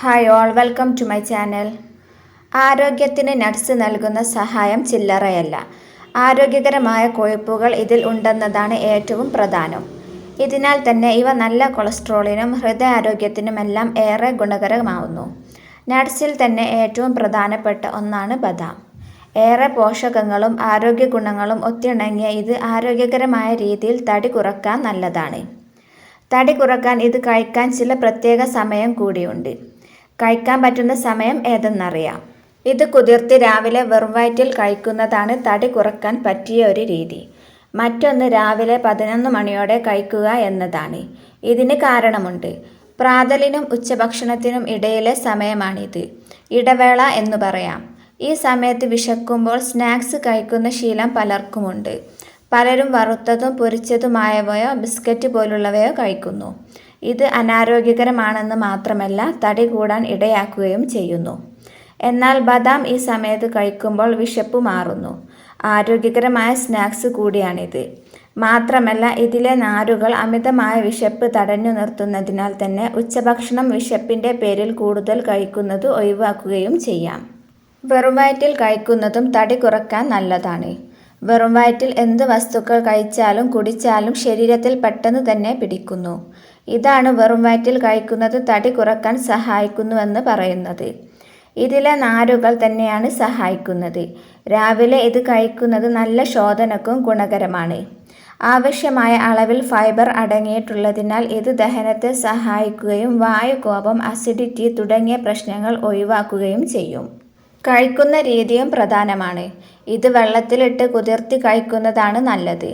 Hi all welcome to my channel ആരോഗ്യത്തിന് nuts നൽകുന്ന സഹായം ചില്ലറയല്ല. ആരോഗ്യകരമായ കൊഴുപ്പുകൾ ഇതിൽ ഉണ്ടെന്നതാണ് ഏറ്റവും പ്രധാനം. ഇതിനാൽ തന്നെ ഇവ നല്ല കൊളസ്ട്രോളിനും ഹൃദയാരോഗ്യത്തിനുമെല്ലാം ഏറെ ഗുണകരമാവുന്നു. നട്സിൽ തന്നെ ഏറ്റവും പ്രധാനപ്പെട്ട ഒന്നാണ് ബദാം. ഏറെ പോഷകങ്ങളും ആരോഗ്യ ഗുണങ്ങളും ഒത്തിണങ്ങിയ ഇത് ആരോഗ്യകരമായ രീതിയിൽ തടി കുറയ്ക്കാൻ നല്ലതാണ്. തടി കുറയ്ക്കാൻ ഇത് കഴിക്കാൻ ചില പ്രത്യേക സമയം കൂടിയുണ്ട്. കഴിക്കാൻ പറ്റുന്ന സമയം ഏതെന്നറിയാം. ഇത് കുതിർത്ത് രാവിലെ വെറും വയറ്റിൽ കഴിക്കുന്നതാണ് തടി കുറയ്ക്കാൻ പറ്റിയ ഒരു രീതി. മറ്റൊന്ന് രാവിലെ പതിനൊന്ന് മണിയോടെ കഴിക്കുക എന്നതാണ്. ഇതിന് കാരണമുണ്ട്. പ്രാതലിനും ഉച്ചഭക്ഷണത്തിനും ഇടയിലെ സമയമാണിത്. ഇടവേള എന്ന് പറയാം. ഈ സമയത്ത് വിശക്കുമ്പോൾ സ്നാക്സ് കഴിക്കുന്ന ശീലം പലർക്കുമുണ്ട്. പലരും വറുത്തതും പൊരിച്ചതുമായവയോ ബിസ്ക്കറ്റ് പോലുള്ളവയോ കഴിക്കുന്നു. ഇത് അനാരോഗ്യകരമാണെന്ന് മാത്രമല്ല തടി കൂടാൻ ഇടയാക്കുകയും ചെയ്യുന്നു. എന്നാൽ ബദാം ഈ സമയത്ത് കഴിക്കുമ്പോൾ വിശപ്പ് മാറുന്നു. ആരോഗ്യകരമായ സ്നാക്സ് കൂടിയാണിത്. മാത്രമല്ല ഇതിലെ നാരുകൾ അമിതമായ വിശപ്പ് തടഞ്ഞു നിർത്തുന്നതിനാൽ തന്നെ ഉച്ചഭക്ഷണം വിശപ്പിന്റെ പേരിൽ കൂടുതൽ കഴിക്കുന്നത് ഒഴിവാക്കുകയും ചെയ്യാം. വെറും വയറ്റിൽ കഴിക്കുന്നതും തടി കുറയ്ക്കാൻ നല്ലതാണ്. വെറും വയറ്റിൽ എന്ത് വസ്തുക്കൾ കഴിച്ചാലും കുടിച്ചാലും ശരീരത്തിൽ പെട്ടെന്ന് തന്നെ പിടിക്കുന്നു. ഇതാണ് വെറും വയറ്റിൽ കഴിക്കുന്നത് തടി കുറയ്ക്കാൻ സഹായിക്കുന്നുവെന്ന് പറയുന്നത്. ഇതിലെ നാരുകൾ തന്നെയാണ് സഹായിക്കുന്നത്. രാവിലെ ഇത് കഴിക്കുന്നത് നല്ല ശോധനക്കും ഗുണകരമാണ്. ആവശ്യമായ അളവിൽ ഫൈബർ അടങ്ങിയിട്ടുള്ളതിനാൽ ഇത് ദഹനത്തെ സഹായിക്കുകയും വായുകോപം അസിഡിറ്റി തുടങ്ങിയ പ്രശ്നങ്ങൾ ഒഴിവാക്കുകയും ചെയ്യും. കഴിക്കുന്ന രീതിയും പ്രധാനമാണ്. ഇത് വെള്ളത്തിലിട്ട് കുതിർത്തി കഴിക്കുന്നതാണ് നല്ലത്.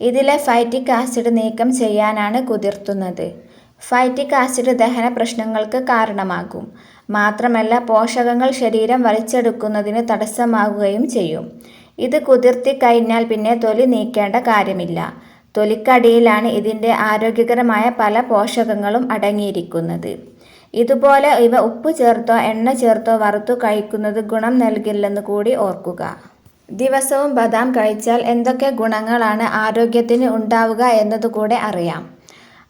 ഇതിലെ ഫൈറ്റിക് ആസിഡ് നീക്കം ചെയ്യാനാണ് കുതിർത്തുന്നത്. ഫൈറ്റിക് ആസിഡ് ദഹന പ്രശ്നങ്ങൾക്ക് കാരണമാകും. മാത്രമല്ല പോഷകങ്ങൾ ശരീരം വലിച്ചെടുക്കുന്നതിന് തടസ്സമാകുകയും ചെയ്യും. ഇത് കുതിർത്തി കഴിഞ്ഞാൽ പിന്നെ തൊലി നീക്കേണ്ട കാര്യമില്ല. തൊലിക്കടിയിലാണ് ഇതിന്റെ ആരോഗ്യകരമായ പല പോഷകങ്ങളും അടങ്ങിയിരിക്കുന്നത്. ഇതുപോലെ ഇവ ഉപ്പ് ചേർത്തോ എണ്ണ ചേർത്തോ വറുത്തു കഴിക്കുന്നത് ഗുണം നൽകില്ലെന്ന് കൂടി ഓർക്കുക. ദിവസവും ബദാം കഴിച്ചാൽ എന്തൊക്കെ ഗുണങ്ങളാണ് ആരോഗ്യത്തിന് ഉണ്ടാവുക എന്നതുകൂടെ അറിയാം.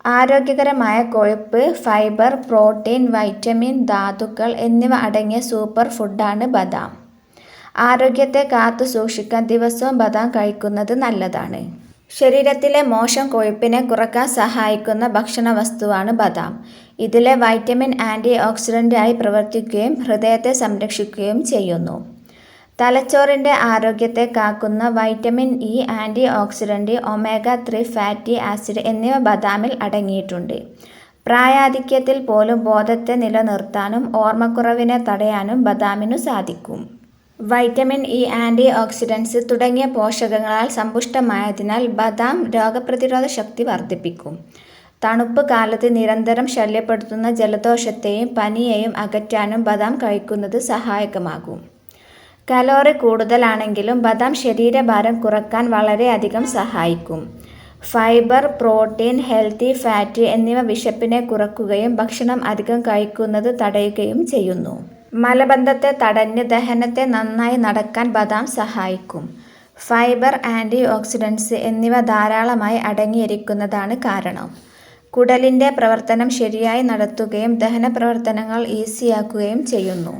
ആരോഗ്യകരമായ കൊഴുപ്പ് ഫൈബർ പ്രോട്ടീൻ വൈറ്റമിൻ ധാതുക്കൾ എന്നിവ അടങ്ങിയ സൂപ്പർ ഫുഡാണ് ബദാം. ആരോഗ്യത്തെ കാത്തു സൂക്ഷിക്കാൻ ദിവസവും ബദാം കഴിക്കുന്നത് നല്ലതാണ്. ശരീരത്തിലെ മോശം കൊഴുപ്പിനെ കുറയ്ക്കാൻ സഹായിക്കുന്ന ഭക്ഷണ വസ്തുവാണ് ബദാം. ഇതിലെ വൈറ്റമിൻ ആന്റി ഓക്സിഡന്റായി പ്രവർത്തിക്കുകയും ഹൃദയത്തെ സംരക്ഷിക്കുകയും ചെയ്യുന്നു. തലച്ചോറിന്റെ ആരോഗ്യത്തെ കാക്കുന്ന vitamin E anti oxidant omega three fatty acid എന്നിവ ബദാമിൽ അടങ്ങിയിട്ടുണ്ട്. പ്രായാധിക്യത്തിൽ പോലും ബോധത്തെ നിലനിർത്താനും ഓർമ്മക്കുറവിനെ തടയാനും ബദാമിനു സാധിക്കും. വൈറ്റമിൻ ഇ ആന്റി ഓക്സിഡൻസ് തുടങ്ങിയ പോഷകങ്ങളാൽ സമ്പുഷ്ടമായതിനാൽ ബദാം രോഗപ്രതിരോധ ശക്തി വർദ്ധിപ്പിക്കും. തണുപ്പ് കാലത്ത് നിരന്തരം ശല്യപ്പെടുത്തുന്ന ജലദോഷത്തെയും പനിയെയും അകറ്റാനും ബദാം കഴിക്കുന്നത് സഹായകമാകും. കലോറി കൂടുതലാണെങ്കിലും ബദാം ശരീരഭാരം കുറയ്ക്കാൻ വളരെയധികം സഹായിക്കും. ഫൈബർ പ്രോട്ടീൻ ഹെൽത്തി ഫാറ്റ് എന്നിവ വിശപ്പിനെ കുറക്കുകയും ഭക്ഷണം അധികം കഴിക്കുന്നത് തടയുകയും ചെയ്യുന്നു. മലബന്ധത്തെ തടഞ്ഞ് ദഹനത്തെ നന്നായി നടക്കാൻ ബദാം സഹായിക്കും. ഫൈബർ ആന്റി ഓക്സിഡൻസ് എന്നിവ ധാരാളമായി അടങ്ങിയിരിക്കുന്നതാണ് കാരണം. കുടലിന്റെ പ്രവർത്തനം ശരിയായി നടത്തുകയും ദഹന പ്രവർത്തനങ്ങൾ ഈസിയാക്കുകയും ചെയ്യുന്നു.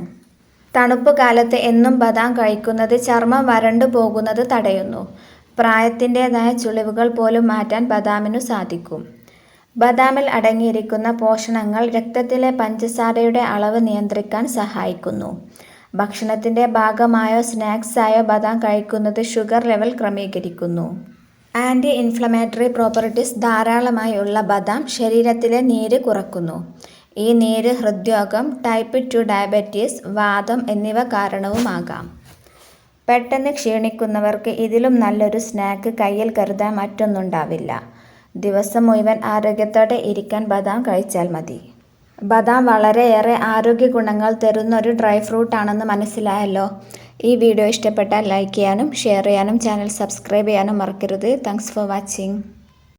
തണുപ്പ് കാലത്ത് എന്നും ബദാം കഴിക്കുന്നത് ചർമ്മം വരണ്ടു പോകുന്നത് തടയുന്നു. പ്രായത്തിന്റെതായ ചുളിവുകൾ പോലും മാറ്റാൻ ബദാമിനു സാധിക്കും. ബദാമിൽ അടങ്ങിയിരിക്കുന്ന പോഷണങ്ങൾ രക്തത്തിലെ പഞ്ചസാരയുടെ അളവ് നിയന്ത്രിക്കാൻ സഹായിക്കുന്നു. ഭക്ഷണത്തിന്റെ ഭാഗമായോ സ്നാക്സായോ ബദാം കഴിക്കുന്നത് ഷുഗർ ലെവൽ ക്രമീകരിക്കുന്നു. ആന്റി ഇൻഫ്ലമേറ്ററി പ്രോപ്പർട്ടീസ് ധാരാളമായുള്ള ബദാം ശരീരത്തിലെ നീര് കുറക്കുന്നു. ഈ നീര് ഹൃദ്രോഗം ടൈപ്പ് ടു ഡയബറ്റീസ് വാദം എന്നിവ കാരണവുമാകാം. പെട്ടെന്ന് ക്ഷീണിക്കുന്നവർക്ക് ഇതിലും നല്ലൊരു സ്നാക്ക് കയ്യിൽ കരുതാൻ മറ്റൊന്നുണ്ടാവില്ല. ദിവസം മുഴുവൻ ആരോഗ്യത്തോടെ ഇരിക്കാൻ ബദാം കഴിച്ചാൽ മതി. ബദാം വളരെയേറെ ആരോഗ്യ ഗുണങ്ങൾ തരുന്ന ഒരു ഡ്രൈ ഫ്രൂട്ട് ആണെന്ന് മനസ്സിലായല്ലോ? ഈ വീഡിയോ ഇഷ്ടപ്പെട്ടാൽ ലൈക്ക് ചെയ്യാനും ഷെയർ ചെയ്യാനും ചാനൽ സബ്സ്ക്രൈബ് ചെയ്യാനും മറക്കരുത്. Thanks for watching